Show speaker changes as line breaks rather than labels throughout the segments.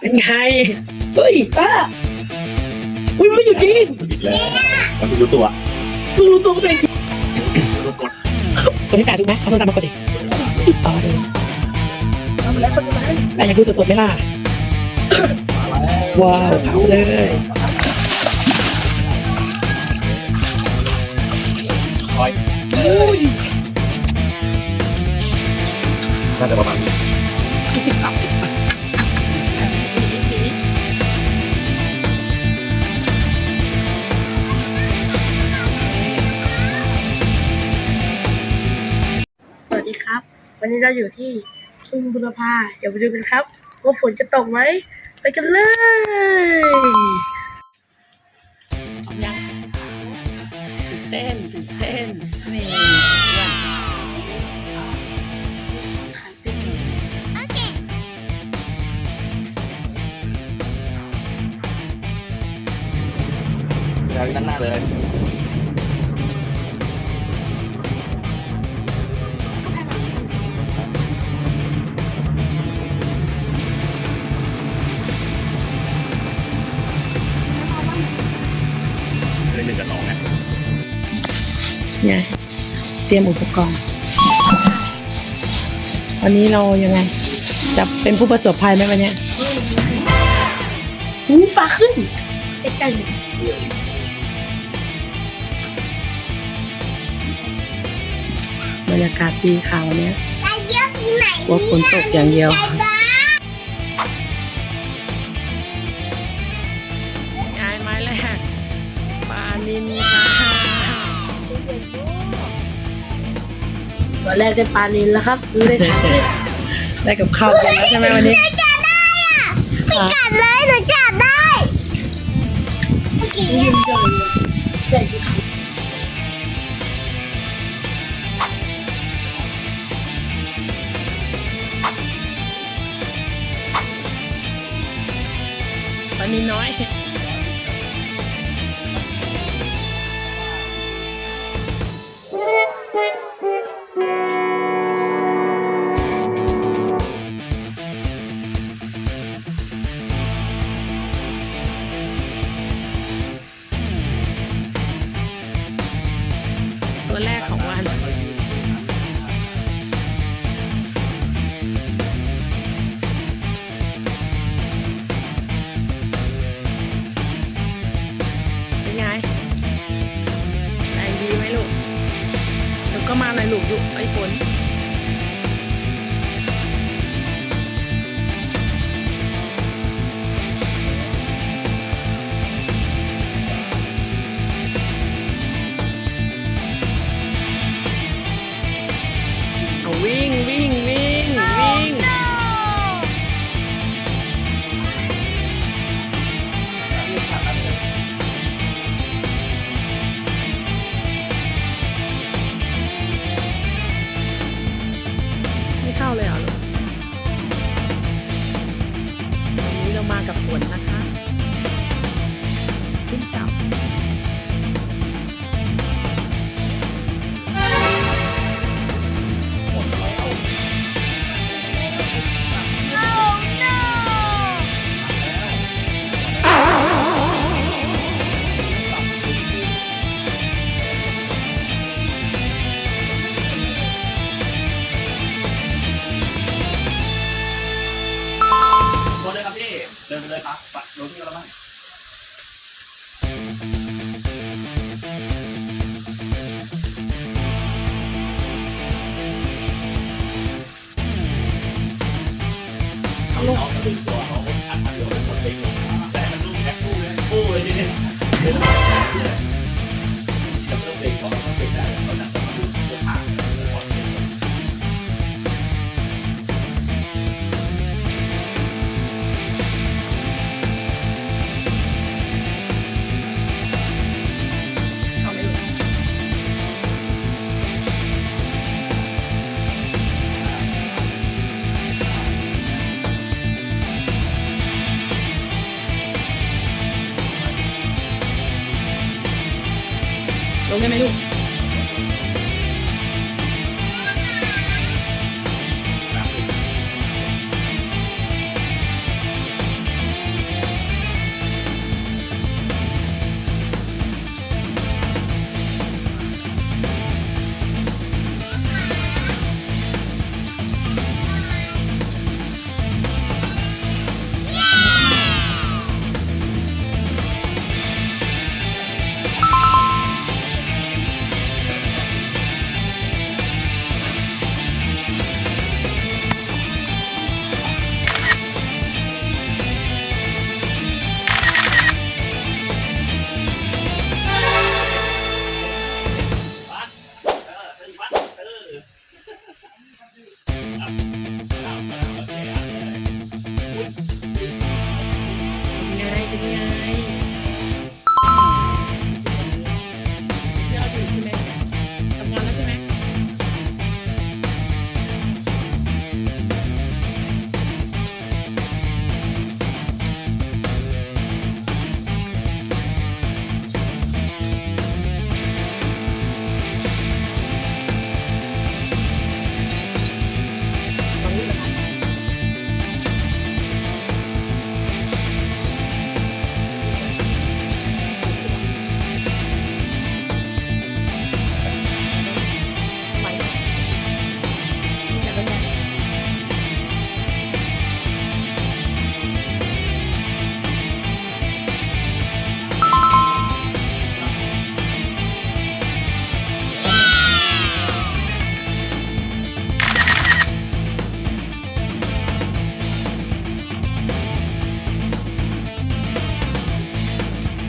เป็นไง เฮ้ยป้าอุ้ยไม่อยู่จริง
อีกแล้วมันไม่รู้ตัว
เพิ่งรู้ตัวว่าตัวเอง
รู้กด
กดที่แปดถูกไหมเอาโทรศัพท์มากดดิต่อเลยแต่อยากดูสดๆไหมล่ะ ว้าวเขาเลย
คอยน่าจะประมาณนี้
ยี่สิบสาม
ส วันนี้เราอยู่ที่ทุ่งบุรพาเดี๋ยวไปดูกันครับว่าฝนจะตกไหมไปกันเลย
พร้อมยังตื่นเต้นตื่นเต้นนี่
แล้วนั่นหน้าเลย
ไงเตรียมอุปกรณ์ วันนี้เรายังไง จะเป็นผู้ประสบภัยไหมวันเนี้ย
หูปลาขึ้นจะจัง
บรรยากาศดีค่ะวันเนี้ย
ได้เยอะที่ไหน
กลัวฝนตกอย่างเดียว
ตัวแรกได้ปลานินแล้วครับดูได้ถ่ายคลิป
ได้กับข้าวกันแล้วใช่ไหมวันนี้
จับได้อะไม่
ค่ะ
กัดเลยหนูจับได้เมื่อกี้
ยืนเฉยให
ตัวแรกของ น
ตีแต่ให้มันลูกแอคคู่เลยคู่เลยทีนี้ ลงไ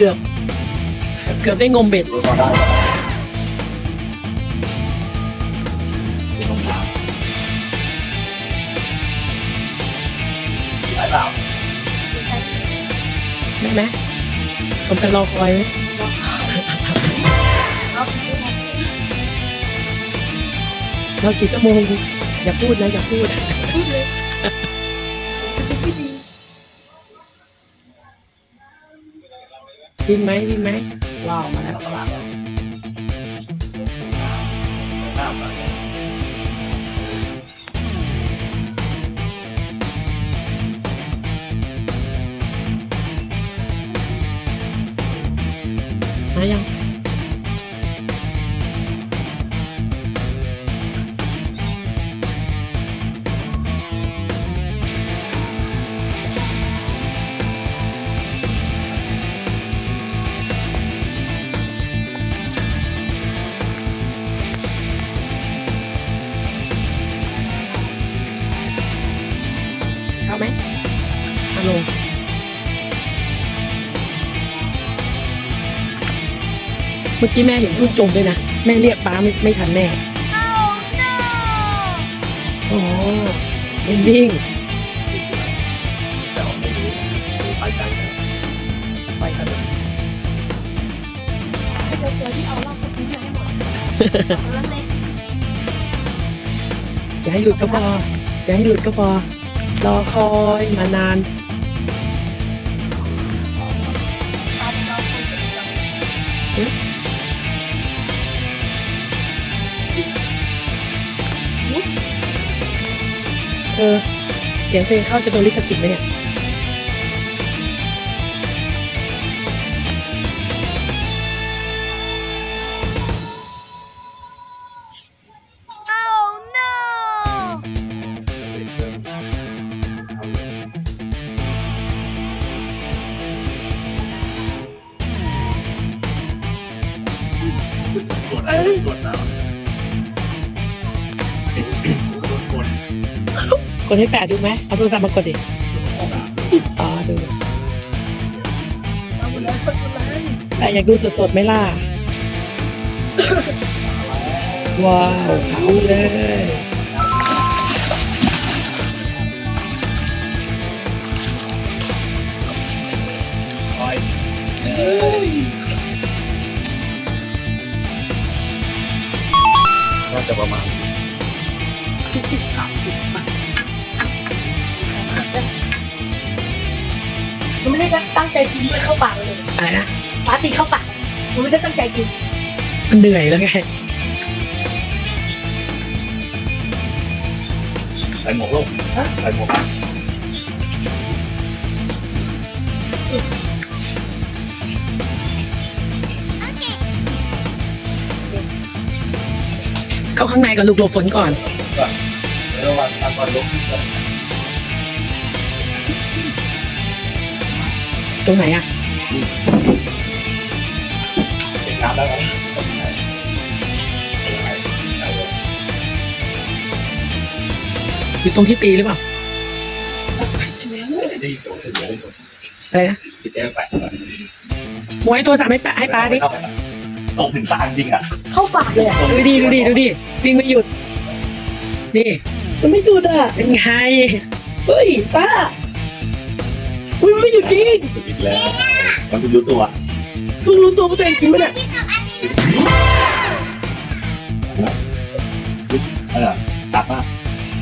กือ
บ เกือบได้งมเบ็ด
ได้เป็นคำถามหลายเปล่า
ได้ไหมสมกันรอคอยไหมเรากี่ชั่วโมงอย่าพูดนะอย่าพูด
พูดเลย ดิ้
นไหมดิ้นไหมว้ามาแล้ว
ตลาดเราข้ามไป
มายัง เข้าไหมเอาลงเมื่อกี้แม่เห็นทุ่นจมด้วยนะ แม่เรียกป้าไม่ไม่ทันแม่โอ้วิ่งวิ่ง
แต่ผมไม่รู้ไปไกลแต่
ไปกันเลย
ให้เจอตัวที่เอารอบสกินให้หมดเอาแล้วเล็ก
อย่าให้หลุดก็พออย่าให้หลุดก็พอ รอคอยมานาน
เราคนจะจับ
เออเสียงเพลงเข้าจะโดนลิขสิทธิ์ไหมเนี่ย
ด
ให้แปะดูไหมเอาโทรศัพท์มากดดิอ๋อดู
เอาหมดแล้วคนคนนั้น
แต่อยากดูสดๆไหมล่ะ ว้าวเขาเลย
คอยน่าจะประมาณ
มั นไม่ได้ตั้งใจกินด้วยเข้าปากเลย
อะไรนะ
ปาตีเข้าปากมันไม่ได้ตั้งใจกิน
มันเหนื่อยแล้วไง
ใส่หมวกลงใส่หมวก
เข้าข้างในก่อนลูกหลบฝนก่อน
ก่อนแล้ววันตอนก่อนลุก
ตรงไหนอะ
เช็คน้ำแล้วครับ
อยู่ตรงที่ตีหรือเปล่า
ได้โดดเสร็จแล้ว
อะไรนะ
ติดแอร์แปะ
มวยโทรศัพท์ให้แปะให้ป้าดิ
ส่งถึงตาจริงอะ
เข้าปากเลยอะ
ดูดิดูดิดูดิวิ่งไม่หยุด นี่
มันไม่หยุดอะ
เป็นไง
เฮ้ยป้า อุ้ยมันไม่หยุดจริง
อีกแล้ว มันเพิ่งรู้ตัว
เพิ่งรู้ตัวว่าตัวเองกินปะเนี่ย
เออตักมา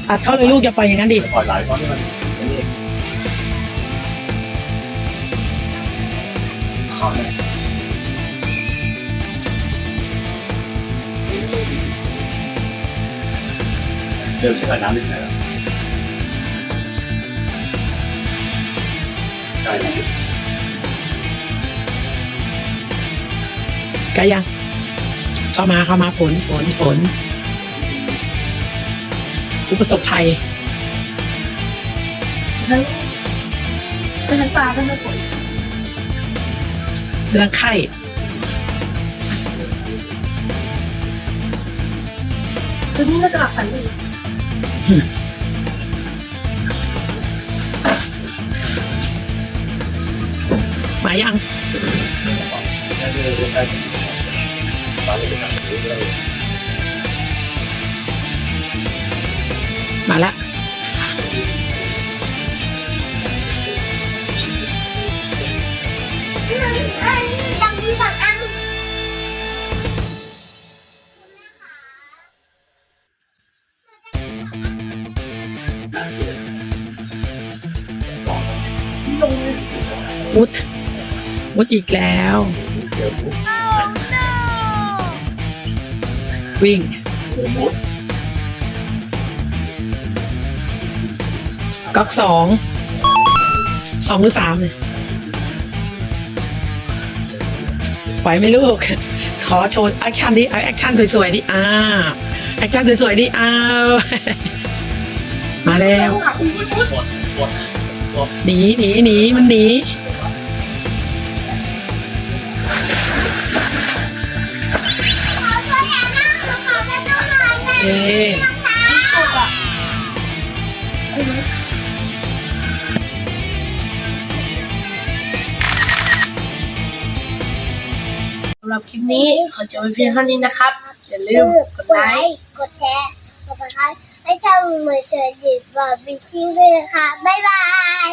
อัดเข้าเลยลูกอย่าปล่อยอย่างนั้นดิ
ปล่อยไหลเพราะนี่มันนี่อ๋อเนี่ยเดิมใช้กับน้ำได้ที่ไหนล่ะ ใช่
ไกลยัง เข้ามาเข้ามาฝนฝนฝนผู้ประสบภัย
ทั้งทั้งปลาทั้งน้ำฝน
เรื่องไข้
คืนนี้เราจะหลับฝันดี
มายัง
ใช่ใช่ใช่ตอนนี้ทำเรื่อย
มาละ
อันจังจังอัน
ลงเลย
มุด มุดอีกแล้ว
วิ่
งก๊อกสอง สองหรือสามเนี่ยไหวไหมลูก ขอโชว์แอคชั่นดิเอาแอคชั่นสวยๆดิอ่าแอคชั่นสวยๆดิอ้าวมาแล้ว
ห
นีหนีหนีมันหนี
ต
กอะสำหรับคลิปนี้ขอจบไปเพียงเท่านี้นะครับ อย่าลืมกดไลค์
กดแชร์กดติดตามให้ช่องมือเสือจิตบอดบิชชิ่งด้วยนะคะ บ๊ายบาย